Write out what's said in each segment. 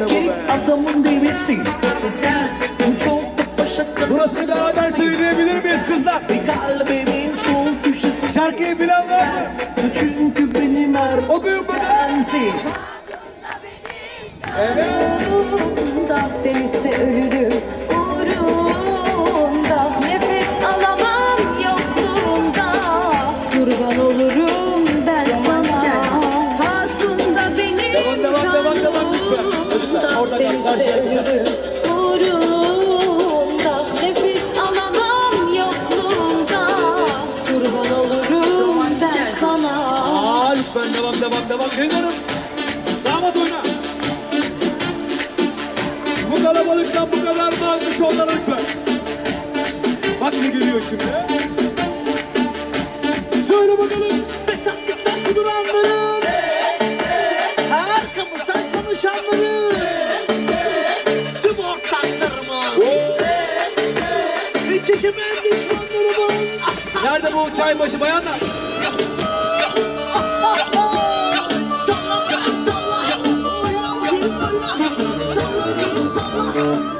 erkek adamın devesi Sen çok Burasını söyleyebilir miyiz kızlar? Kalbimin sol Şarkıyı bilen var mı? Çünkü benim her Okuyun bakalım. Evet. Umurumda sen ölür lütfen devam devam devam. Kenarım damat oyna. Bu kalabalıktan bu kadar mı alkış onlara Bak ne geliyor şimdi. Söyle bakalım. ben düşmanlarımın. Nerede bu çay başı bayanlar? Salla, salla, oynama, yürü, oynama, salla, salla.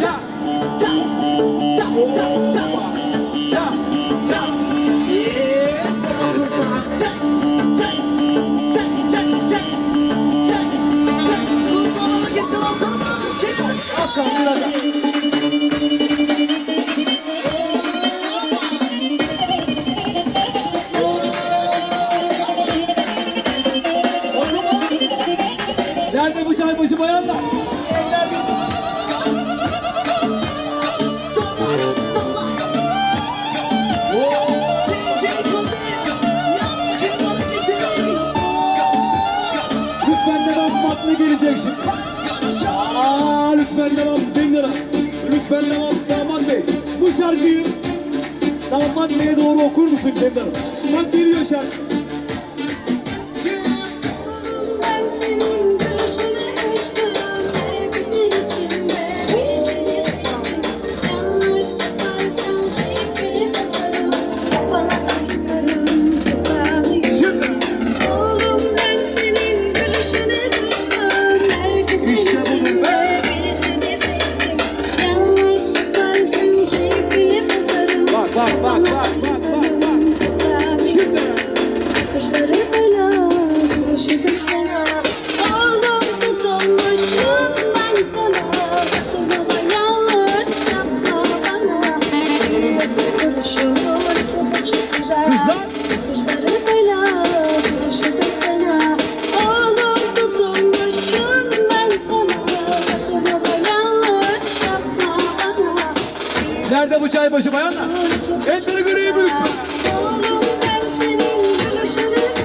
gelecek. Aa, lütfen devam dinlere. Lütfen devam Damat Bey. Bu şarkıyı Damat Bey'e doğru okur musun Cemdar? Bak geliyor şarkı. Hikaybaşı bayanlar. Elleri göreyi büyük. Oğlum ben senin gülüşünü